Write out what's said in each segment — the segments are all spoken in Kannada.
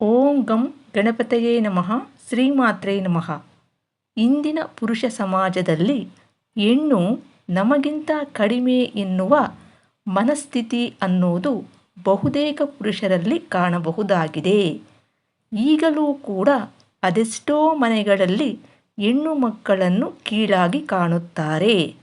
ಓಂ ಗಂ ಗಣಪತಯೇ ನಮಃ, ಶ್ರೀಮಾತ್ರೇ ನಮಃ. ಇಂದಿನ ಪುರುಷ ಸಮಾಜದಲ್ಲಿ ಹೆಣ್ಣು ನಮಗಿಂತ ಕಡಿಮೆ ಎನ್ನುವ ಮನಸ್ಥಿತಿ ಅನ್ನೋದು ಬಹುತೇಕ ಪುರುಷರಲ್ಲಿ ಕಾಣಬಹುದಾಗಿದೆ. ಈಗಲೂ ಕೂಡ ಅದೆಷ್ಟೋ ಮನೆಗಳಲ್ಲಿ ಹೆಣ್ಣು ಮಕ್ಕಳನ್ನು ಕೀಳಾಗಿ ಕಾಣುತ್ತಾರೆ.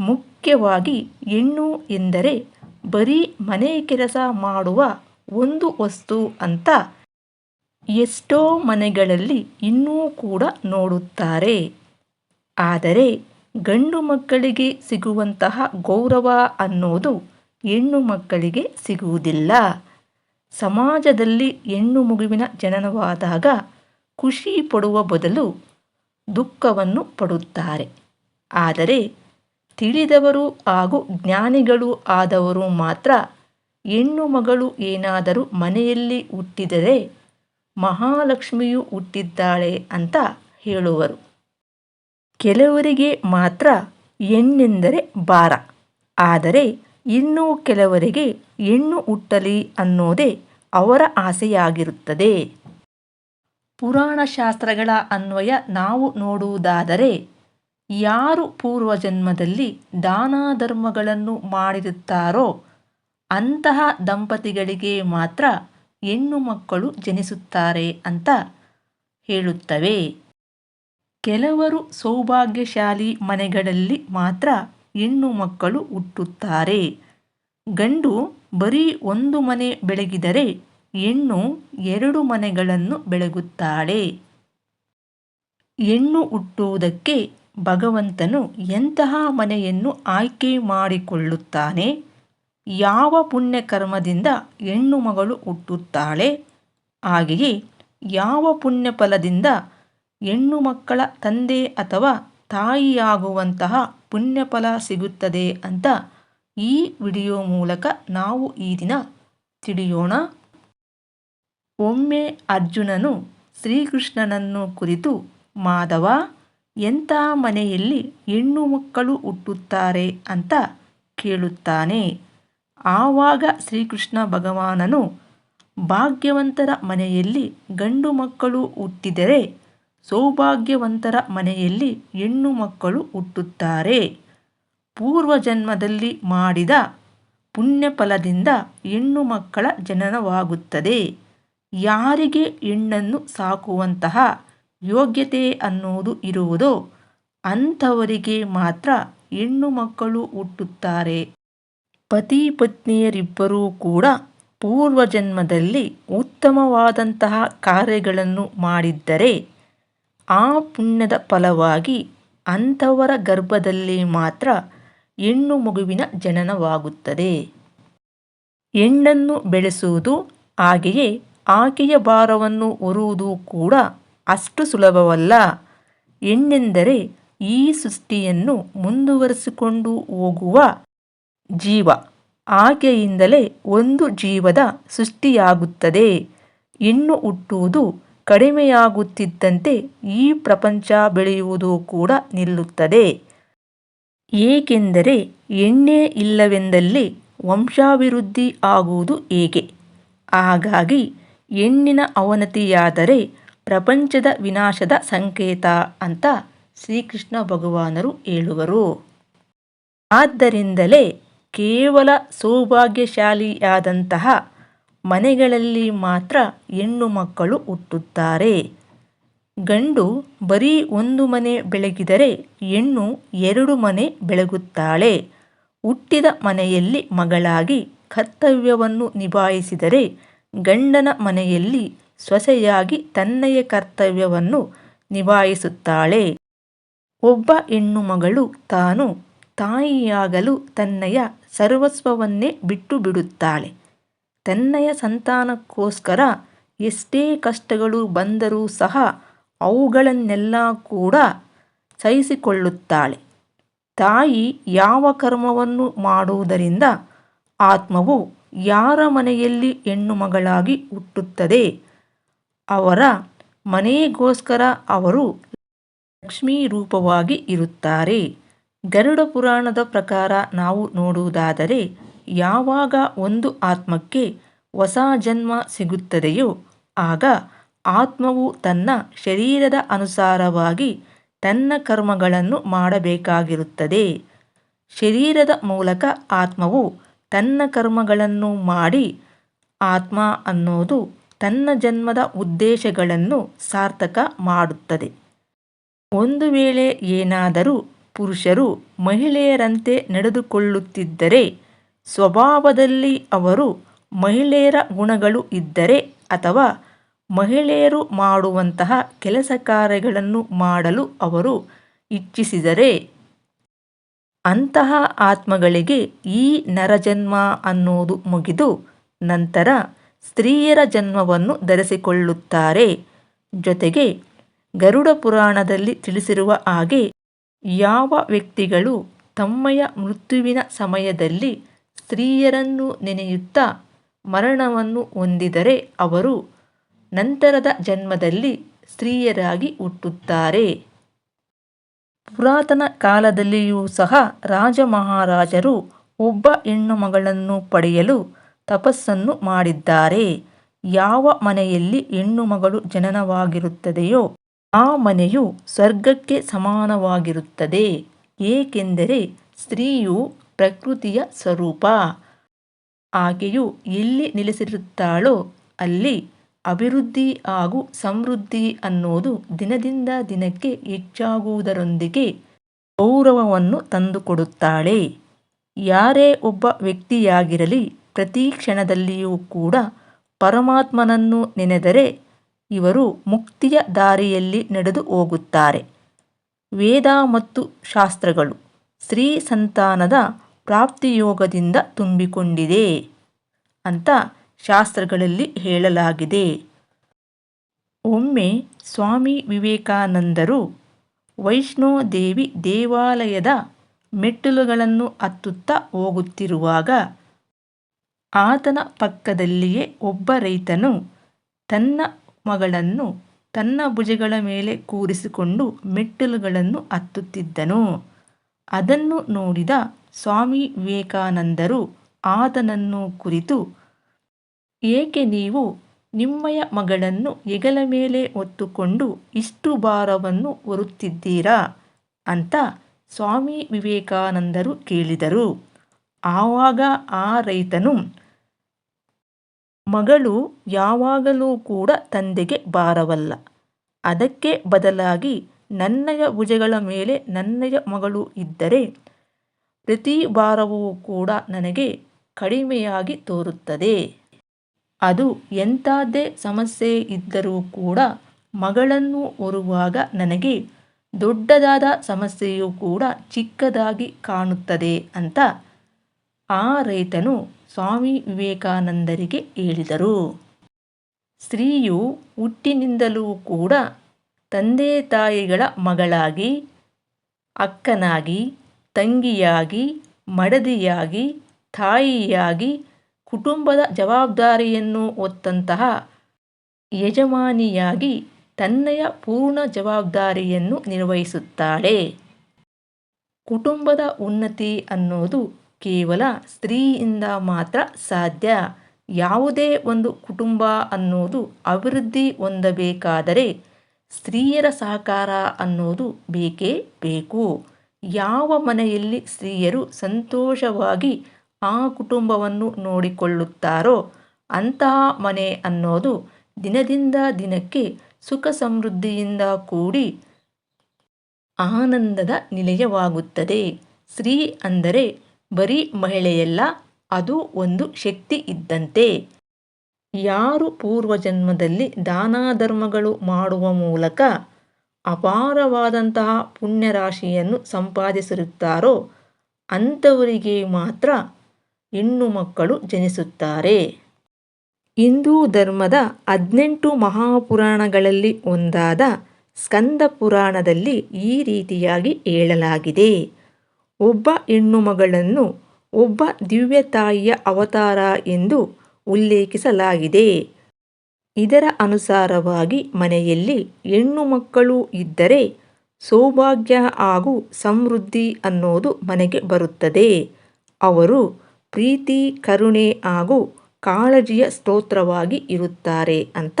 ಮುಖ್ಯವಾಗಿ ಹೆಣ್ಣು ಎಂದರೆ ಬರೀ ಮನೆ ಕೆಲಸ ಮಾಡುವ ಒಂದು ವಸ್ತು ಅಂತ ಎಷ್ಟೋ ಮನೆಗಳಲ್ಲಿ ಇನ್ನೂ ಕೂಡ ನೋಡುತ್ತಾರೆ. ಆದರೆ ಗಂಡು ಮಕ್ಕಳಿಗೆ ಸಿಗುವಂತಹ ಗೌರವ ಅನ್ನೋದು ಹೆಣ್ಣು ಮಕ್ಕಳಿಗೆ ಸಿಗುವುದಿಲ್ಲ. ಸಮಾಜದಲ್ಲಿ ಹೆಣ್ಣು ಮಗುವಿನ ಜನನವಾದಾಗ ಖುಷಿ ಪಡುವ ಬದಲು ದುಃಖವನ್ನು ಪಡುತ್ತಾರೆ. ಆದರೆ ತಿಳಿದವರು ಹಾಗೂ ಜ್ಞಾನಿಗಳು ಆದವರು ಮಾತ್ರ ಹೆಣ್ಣು ಮಗಳು ಏನಾದರೂ ಮನೆಯಲ್ಲಿ ಹುಟ್ಟಿದರೆ ಮಹಾಲಕ್ಷ್ಮಿಯು ಹುಟ್ಟಿದ್ದಾಳೆ ಅಂತ ಹೇಳುವರು. ಕೆಲವರಿಗೆ ಮಾತ್ರ ಹೆಣ್ಣೆಂದರೆ ಭಾರ. ಆದರೆ ಇನ್ನು ಕೆಲವರಿಗೆ ಹೆಣ್ಣು ಹುಟ್ಟಲಿ ಅನ್ನೋದೇ ಅವರ ಆಸೆಯಾಗಿರುತ್ತದೆ. ಪುರಾಣ ಶಾಸ್ತ್ರಗಳ ಅನ್ವಯ ನಾವು ನೋಡುವುದಾದರೆ, ಯಾರು ಪೂರ್ವಜನ್ಮದಲ್ಲಿ ದಾನ ಧರ್ಮಗಳನ್ನು ಮಾಡಿರುತ್ತಾರೋ ಅಂತಹ ದಂಪತಿಗಳಿಗೆ ಮಾತ್ರ ಹೆಣ್ಣು ಮಕ್ಕಳು ಜನಿಸುತ್ತಾರೆ ಅಂತ ಹೇಳುತ್ತವೆ. ಕೆಲವರು ಸೌಭಾಗ್ಯಶಾಲಿ ಮನೆಗಳಲ್ಲಿ ಮಾತ್ರ ಹೆಣ್ಣು ಮಕ್ಕಳು ಹುಟ್ಟುತ್ತಾರೆ. ಗಂಡು ಬರೀ ಒಂದು ಮನೆ ಬೆಳಗಿದರೆ ಹೆಣ್ಣು ಎರಡು ಮನೆಗಳನ್ನು ಬೆಳಗುತ್ತಾಳೆ. ಹೆಣ್ಣು ಹುಟ್ಟುವುದಕ್ಕೆ ಭಗವಂತನು ಎಂತಹ ಮನೆಯನ್ನು ಆಯ್ಕೆ ಮಾಡಿಕೊಳ್ಳುತ್ತಾನೆ? ಯಾವ ಪುಣ್ಯಕರ್ಮದಿಂದ ಹೆಣ್ಣು ಮಗಳು ಹುಟ್ಟುತ್ತಾಳೆ? ಹಾಗೆಯೇ ಯಾವ ಪುಣ್ಯ ಫಲದಿಂದ ಹೆಣ್ಣು ಮಕ್ಕಳ ತಂದೆ ಅಥವಾ ತಾಯಿಯಾಗುವಂತಹ ಪುಣ್ಯಫಲ ಸಿಗುತ್ತದೆ ಅಂತ ಈ ವಿಡಿಯೋ ಮೂಲಕ ನಾವು ಈ ದಿನ ತಿಳಿಯೋಣ. ಒಮ್ಮೆ ಅರ್ಜುನನು ಶ್ರೀಕೃಷ್ಣನನ್ನು ಕುರಿತು, ಮಾಧವ, ಎಂಥ ಮನೆಯಲ್ಲಿ ಹೆಣ್ಣು ಮಕ್ಕಳು ಹುಟ್ಟುತ್ತಾರೆ? ಅಂತ ಕೇಳುತ್ತಾನೆ. ಆವಾಗ ಶ್ರೀಕೃಷ್ಣ ಭಗವಾನನು ಭಾಗ್ಯವಂತರ ಮನೆಯಲ್ಲಿ ಗಂಡು ಮಕ್ಕಳು ಹುಟ್ಟಿದರೆ ಸೌಭಾಗ್ಯವಂತರ ಮನೆಯಲ್ಲಿ ಹೆಣ್ಣು ಮಕ್ಕಳು ಹುಟ್ಟುತ್ತಾರೆ. ಪೂರ್ವಜನ್ಮದಲ್ಲಿ ಮಾಡಿದ ಪುಣ್ಯಫಲದಿಂದ ಹೆಣ್ಣು ಮಕ್ಕಳ ಜನನವಾಗುತ್ತದೆ. ಯಾರಿಗೆ ಹೆಣ್ಣನ್ನು ಸಾಕುವಂತಹ ಯೋಗ್ಯತೆ ಅನ್ನುವುದು ಇರುವುದೋ ಅಂಥವರಿಗೆ ಮಾತ್ರ ಹೆಣ್ಣು ಮಕ್ಕಳು ಹುಟ್ಟುತ್ತಾರೆ. ಪತಿ ಪತ್ನಿಯರಿಬ್ಬರೂ ಕೂಡ ಪೂರ್ವಜನ್ಮದಲ್ಲಿ ಉತ್ತಮವಾದಂತಹ ಕಾರ್ಯಗಳನ್ನು ಮಾಡಿದ್ದರೆ ಆ ಪುಣ್ಯದ ಫಲವಾಗಿ ಅಂಥವರ ಗರ್ಭದಲ್ಲಿ ಮಾತ್ರ ಹೆಣ್ಣು ಮಗುವಿನ ಜನನವಾಗುತ್ತದೆ. ಹೆಣ್ಣನ್ನು ಬೆಳೆಸುವುದು ಹಾಗೆಯೇ ಆಕೆಯ ಭಾರವನ್ನು ಹೊರುವುದು ಕೂಡ ಅಷ್ಟು ಸುಲಭವಲ್ಲ. ಹೆಣ್ಣೆಂದರೆ ಈ ಸೃಷ್ಟಿಯನ್ನು ಮುಂದುವರೆಸಿಕೊಂಡು ಹೋಗುವ ಜೀವ. ಆಕೆಯಿಂದಲೇ ಒಂದು ಜೀವದ ಸೃಷ್ಟಿಯಾಗುತ್ತದೆ. ಹೆಣ್ಣು ಹುಟ್ಟುವುದು ಕಡಿಮೆಯಾಗುತ್ತಿದ್ದಂತೆ ಈ ಪ್ರಪಂಚ ಬೆಳೆಯುವುದು ಕೂಡ ನಿಲ್ಲುತ್ತದೆ. ಏಕೆಂದರೆ ಎಣ್ಣೆ ಇಲ್ಲವೆಂದಲ್ಲಿ ವಂಶಾಭಿವೃದ್ಧಿ ಆಗುವುದು ಹೇಗೆ? ಹಾಗಾಗಿ ಹೆಣ್ಣಿನ ಅವನತಿಯಾದರೆ ಪ್ರಪಂಚದ ವಿನಾಶದ ಸಂಕೇತ ಅಂತ ಶ್ರೀಕೃಷ್ಣ ಭಗವಾನರು ಹೇಳುವರು. ಆದ್ದರಿಂದಲೇ ಕೇವಲ ಸೌಭಾಗ್ಯಶಾಲಿಯಾದಂತಹ ಮನೆಗಳಲ್ಲಿ ಮಾತ್ರ ಹೆಣ್ಣು ಮಕ್ಕಳು ಹುಟ್ಟುತ್ತಾರೆ. ಗಂಡು ಬರೀ ಒಂದು ಮನೆ ಬೆಳಗಿದರೆ ಹೆಣ್ಣು ಎರಡು ಮನೆ ಬೆಳಗುತ್ತಾಳೆ. ಹುಟ್ಟಿದ ಮನೆಯಲ್ಲಿ ಮಗಳಾಗಿ ಕರ್ತವ್ಯವನ್ನು ನಿಭಾಯಿಸಿದರೆ ಗಂಡನ ಮನೆಯಲ್ಲಿ ಸೊಸೆಯಾಗಿ ತನ್ನಯ ಕರ್ತವ್ಯವನ್ನು ನಿಭಾಯಿಸುತ್ತಾಳೆ. ಒಬ್ಬ ಹೆಣ್ಣು ಮಗಳು ತಾನು ತಾಯಿಯಾಗಲು ತನ್ನಯ ಸರ್ವಸ್ವವನ್ನೇ ಬಿಟ್ಟು ಬಿಡುತ್ತಾಳೆ. ತನ್ನಯ ಸಂತಾನಕ್ಕೋಸ್ಕರ ಎಷ್ಟೇ ಕಷ್ಟಗಳು ಬಂದರೂ ಸಹ ಅವುಗಳನ್ನೆಲ್ಲ ಕೂಡ ಸಹಿಸಿಕೊಳ್ಳುತ್ತಾಳೆ. ತಾಯಿ ಯಾವ ಕರ್ಮವನ್ನು ಮಾಡುವುದರಿಂದ ಆತ್ಮವು ಯಾರ ಮನೆಯಲ್ಲಿ ಹೆಣ್ಣು ಮಗಳಾಗಿ ಹುಟ್ಟುತ್ತದೆ? ಅವರ ಮನೆಗೋಸ್ಕರ ಅವರು ಲಕ್ಷ್ಮೀ ರೂಪವಾಗಿ ಇರುತ್ತಾರೆ. ಗರುಡ ಪುರಾಣದ ಪ್ರಕಾರ ನಾವು ನೋಡುವುದಾದರೆ, ಯಾವಾಗ ಒಂದು ಆತ್ಮಕ್ಕೆ ಹೊಸ ಜನ್ಮ ಸಿಗುತ್ತದೆಯೋ, ಆಗ ಆತ್ಮವು ತನ್ನ ಶರೀರದ ಅನುಸಾರವಾಗಿ ತನ್ನ ಕರ್ಮಗಳನ್ನು ಮಾಡಬೇಕಾಗಿರುತ್ತದೆ. ಶರೀರದ ಮೂಲಕ ಆತ್ಮವು ತನ್ನ ಕರ್ಮಗಳನ್ನು ಮಾಡಿ ಆತ್ಮ ಅನ್ನೋದು ತನ್ನ ಜನ್ಮದ ಉದ್ದೇಶಗಳನ್ನು ಸಾರ್ಥಕ ಮಾಡುತ್ತದೆ. ಒಂದು ವೇಳೆ ಏನಾದರೂ ಪುರುಷರು ಮಹಿಳೆಯರಂತೆ ನಡೆದುಕೊಳ್ಳುತ್ತಿದ್ದರೆ ಸ್ವಭಾವದಲ್ಲಿ ಅವರು ಮಹಿಳೆಯರ ಗುಣಗಳು ಇದ್ದರೆ ಅಥವಾ ಮಹಿಳೆಯರು ಮಾಡುವಂತಹ ಕೆಲಸ ಕಾರ್ಯಗಳನ್ನು ಮಾಡಲು ಅವರು ಇಚ್ಛಿಸಿದರೆ ಅಂತಹ ಆತ್ಮಗಳಿಗೆ ಈ ನರಜನ್ಮ ಅನ್ನೋದು ಮುಗಿದು ನಂತರ ಸ್ತ್ರೀಯರ ಜನ್ಮವನ್ನು ಧರಿಸಿಕೊಳ್ಳುತ್ತಾರೆ. ಜೊತೆಗೆ ಗರುಡ ಪುರಾಣದಲ್ಲಿ ತಿಳಿಸಿರುವ ಹಾಗೆ ಯಾವ ವ್ಯಕ್ತಿಗಳು ತಮ್ಮಯ ಮೃತ್ಯುವಿನ ಸಮಯದಲ್ಲಿ ಸ್ತ್ರೀಯರನ್ನು ನೆನೆಯುತ್ತಾ ಮರಣವನ್ನು ಹೊಂದಿದರೆ ಅವರು ನಂತರದ ಜನ್ಮದಲ್ಲಿ ಸ್ತ್ರೀಯರಾಗಿ ಹುಟ್ಟುತ್ತಾರೆ. ಪುರಾತನ ಕಾಲದಲ್ಲಿಯೂ ಸಹ ರಾಜ ಮಹಾರಾಜರು ಒಬ್ಬ ಹೆಣ್ಣು ಮಗಳನ್ನು ಪಡೆಯಲು ತಪಸ್ಸನ್ನು ಮಾಡಿದ್ದಾರೆ. ಯಾವ ಮನೆಯಲ್ಲಿ ಹೆಣ್ಣು ಮಗಳು ಜನನವಾಗಿರುತ್ತದೆಯೋ ಆ ಮನೆಯು ಸ್ವರ್ಗಕ್ಕೆ ಸಮಾನವಾಗಿರುತ್ತದೆ. ಏಕೆಂದರೆ ಸ್ತ್ರೀಯು ಪ್ರಕೃತಿಯ ಸ್ವರೂಪ. ಆಕೆಯು ಎಲ್ಲಿ ನೆಲೆಸಿರುತ್ತಾಳೋ ಅಲ್ಲಿ ಅಭಿವೃದ್ಧಿ ಹಾಗೂ ಸಮೃದ್ಧಿ ಅನ್ನೋದು ದಿನದಿಂದ ದಿನಕ್ಕೆ ಹೆಚ್ಚಾಗುವುದರೊಂದಿಗೆ ಗೌರವವನ್ನು ತಂದುಕೊಡುತ್ತಾಳೆ. ಯಾರೇ ಒಬ್ಬ ವ್ಯಕ್ತಿಯಾಗಿರಲಿ, ಪ್ರತಿ ಕ್ಷಣದಲ್ಲಿಯೂ ಕೂಡ ಪರಮಾತ್ಮನನ್ನು ನೆನೆದರೆ ಇವರು ಮುಕ್ತಿಯ ದಾರಿಯಲ್ಲಿ ನಡೆದು ಹೋಗುತ್ತಾರೆ. ವೇದ ಮತ್ತು ಶಾಸ್ತ್ರಗಳು ಸ್ತ್ರೀ ಸಂತಾನದ ಪ್ರಾಪ್ತಿಯೋಗದಿಂದ ತುಂಬಿಕೊಂಡಿದೆ ಅಂತ ಶಾಸ್ತ್ರಗಳಲ್ಲಿ ಹೇಳಲಾಗಿದೆ. ಒಮ್ಮೆ ಸ್ವಾಮಿ ವಿವೇಕಾನಂದರು ವೈಷ್ಣೋದೇವಿ ದೇವಾಲಯದ ಮೆಟ್ಟಿಲುಗಳನ್ನು ಹತ್ತುತ್ತಾ ಹೋಗುತ್ತಿರುವಾಗ ಆತನ ಪಕ್ಕದಲ್ಲಿಯೇ ಒಬ್ಬ ರೈತನು ತನ್ನ ಮಗಳನ್ನು ತನ್ನ ಭುಜಗಳ ಮೇಲೆ ಕೂರಿಸಿಕೊಂಡು ಮೆಟ್ಟಿಲುಗಳನ್ನು ಹತ್ತುತ್ತಿದ್ದನು. ಅದನ್ನು ನೋಡಿದ ಸ್ವಾಮಿ ವಿವೇಕಾನಂದರು ಆತನನ್ನು ಕುರಿತು, ಏಕೆ ನೀವು ನಿಮ್ಮಯ ಮಗಳನ್ನು ಹೆಗಲ ಮೇಲೆ ಹೊತ್ತುಕೊಂಡು ಇಷ್ಟು ಭಾರವನ್ನು ಹೊರುತ್ತಿದ್ದೀರಾ ಅಂತ ಸ್ವಾಮಿ ವಿವೇಕಾನಂದರು ಕೇಳಿದರು. ಆವಾಗ ಆ ರೈತನು ಮಗಳು ಯಾವಾಗಲೂ ಕೂಡ ತಂದೆಗೆ ಭಾರವಲ್ಲ. ಅದಕ್ಕೆ ಬದಲಾಗಿ ನನ್ನಯ ಭುಜಗಳ ಮೇಲೆ ನನ್ನಯ ಮಗಳು ಇದ್ದರೆ ಪ್ರತಿ ಭಾರವೂ ಕೂಡ ನನಗೆ ಕಡಿಮೆಯಾಗಿ ತೋರುತ್ತದೆ. ಅದು ಎಂಥದ್ದೇ ಸಮಸ್ಯೆ ಇದ್ದರೂ ಕೂಡ ಮಗಳನ್ನು ಹೊರುವಾಗ ನನಗೆ ದೊಡ್ಡದಾದ ಸಮಸ್ಯೆಯು ಕೂಡ ಚಿಕ್ಕದಾಗಿ ಕಾಣುತ್ತದೆ ಅಂತ ಆ ರೈತನು ಸ್ವಾಮಿ ವಿವೇಕಾನಂದರಿಗೆ ಹೇಳಿದರು. ಸ್ತ್ರೀಯು ಹುಟ್ಟಿನಿಂದಲೂ ಕೂಡ ತಂದೆ ತಾಯಿಗಳ ಮಗಳಾಗಿ, ಅಕ್ಕನಾಗಿ, ತಂಗಿಯಾಗಿ, ಮಡದಿಯಾಗಿ, ತಾಯಿಯಾಗಿ, ಕುಟುಂಬದ ಜವಾಬ್ದಾರಿಯನ್ನು ಹೊತ್ತಂತಹ ಯಜಮಾನಿಯಾಗಿ ತನ್ನಯ ಪೂರ್ಣ ಜವಾಬ್ದಾರಿಯನ್ನು ನಿರ್ವಹಿಸುತ್ತಾಳೆ. ಕುಟುಂಬದ ಉನ್ನತಿ ಅನ್ನೋದು ಕೇವಲ ಸ್ತ್ರೀಯಿಂದ ಮಾತ್ರ ಸಾಧ್ಯ. ಯಾವುದೇ ಒಂದು ಕುಟುಂಬ ಅನ್ನೋದು ಅಭಿವೃದ್ಧಿ ಹೊಂದಬೇಕಾದರೆ ಸ್ತ್ರೀಯರ ಸಹಕಾರ ಅನ್ನೋದು ಬೇಕೇ ಬೇಕು. ಯಾವ ಮನೆಯಲ್ಲಿ ಸ್ತ್ರೀಯರು ಸಂತೋಷವಾಗಿ ಆ ಕುಟುಂಬವನ್ನು ನೋಡಿಕೊಳ್ಳುತ್ತಾರೋ ಅಂತಹ ಮನೆ ಅನ್ನೋದು ದಿನದಿಂದ ದಿನಕ್ಕೆ ಸುಖ ಸಮೃದ್ಧಿಯಿಂದ ಕೂಡಿ ಆನಂದದ ನಿಲಯವಾಗುತ್ತದೆ. ಸ್ತ್ರೀ ಅಂದರೆ ಬರೀ ಮಹಿಳೆಯಲ್ಲ, ಅದು ಒಂದು ಶಕ್ತಿ ಇದ್ದಂತೆ. ಯಾರು ಪೂರ್ವಜನ್ಮದಲ್ಲಿ ದಾನ ಧರ್ಮಗಳು ಮಾಡುವ ಮೂಲಕ ಅಪಾರವಾದಂತಹ ಪುಣ್ಯರಾಶಿಯನ್ನು ಸಂಪಾದಿಸಿರುತ್ತಾರೋ, ಅಂಥವರಿಗೆ ಮಾತ್ರ ಹೆಣ್ಣು ಮಕ್ಕಳು ಜನಿಸುತ್ತಾರೆ. ಹಿಂದೂ ಧರ್ಮದ ಹದಿನೆಂಟು ಮಹಾಪುರಾಣಗಳಲ್ಲಿ ಒಂದಾದ ಸ್ಕಂದ ಪುರಾಣದಲ್ಲಿ ಈ ರೀತಿಯಾಗಿ ಹೇಳಲಾಗಿದೆ. ಒಬ್ಬ ಹೆಣ್ಣು ಮಗಳನ್ನು ಒಬ್ಬ ದಿವ್ಯ ತಾಯಿಯ ಅವತಾರ ಎಂದು ಉಲ್ಲೇಖಿಸಲಾಗಿದೆ. ಇದರ ಅನುಸಾರವಾಗಿ ಮನೆಯಲ್ಲಿ ಹೆಣ್ಣು ಮಕ್ಕಳು ಇದ್ದರೆ ಸೌಭಾಗ್ಯ ಹಾಗೂ ಸಮೃದ್ಧಿ ಅನ್ನೋದು ಮನೆಗೆ ಬರುತ್ತದೆ. ಅವರು ಪ್ರೀತಿ, ಕರುಣೆ ಹಾಗೂ ಕಾಳಜಿಯ ಸ್ತೋತ್ರವಾಗಿ ಇರುತ್ತಾರೆ ಅಂತ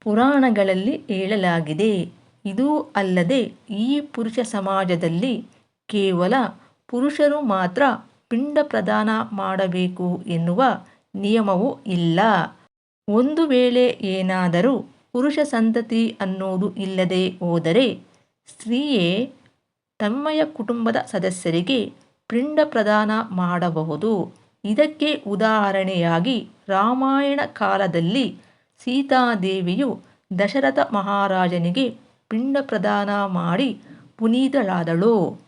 ಪುರಾಣಗಳಲ್ಲಿ ಹೇಳಲಾಗಿದೆ. ಇದೂ ಅಲ್ಲದೆ ಈ ಪುರುಷ ಸಮಾಜದಲ್ಲಿ ಕೇವಲ ಪುರುಷರು ಮಾತ್ರ ಪಿಂಡ ಪ್ರದಾನ ಮಾಡಬೇಕು ಎನ್ನುವ ನಿಯಮವೂ ಇಲ್ಲ. ಒಂದು ವೇಳೆ ಏನಾದರೂ ಪುರುಷ ಸಂತತಿ ಅನ್ನೋದು ಇಲ್ಲದೆ ಹೋದರೆ ಸ್ತ್ರೀಯೇ ತಮ್ಮಯ ಕುಟುಂಬದ ಸದಸ್ಯರಿಗೆ ಪಿಂಡ ಪ್ರದಾನ ಮಾಡಬಹುದು. ಇದಕ್ಕೆ ಉದಾಹರಣೆಯಾಗಿ ರಾಮಾಯಣ ಕಾಲದಲ್ಲಿ ಸೀತಾದೇವಿಯು ದಶರಥ ಮಹಾರಾಜನಿಗೆ ಪಿಂಡ ಪ್ರದಾನ ಮಾಡಿ ಪುನೀತಳಾದಳು.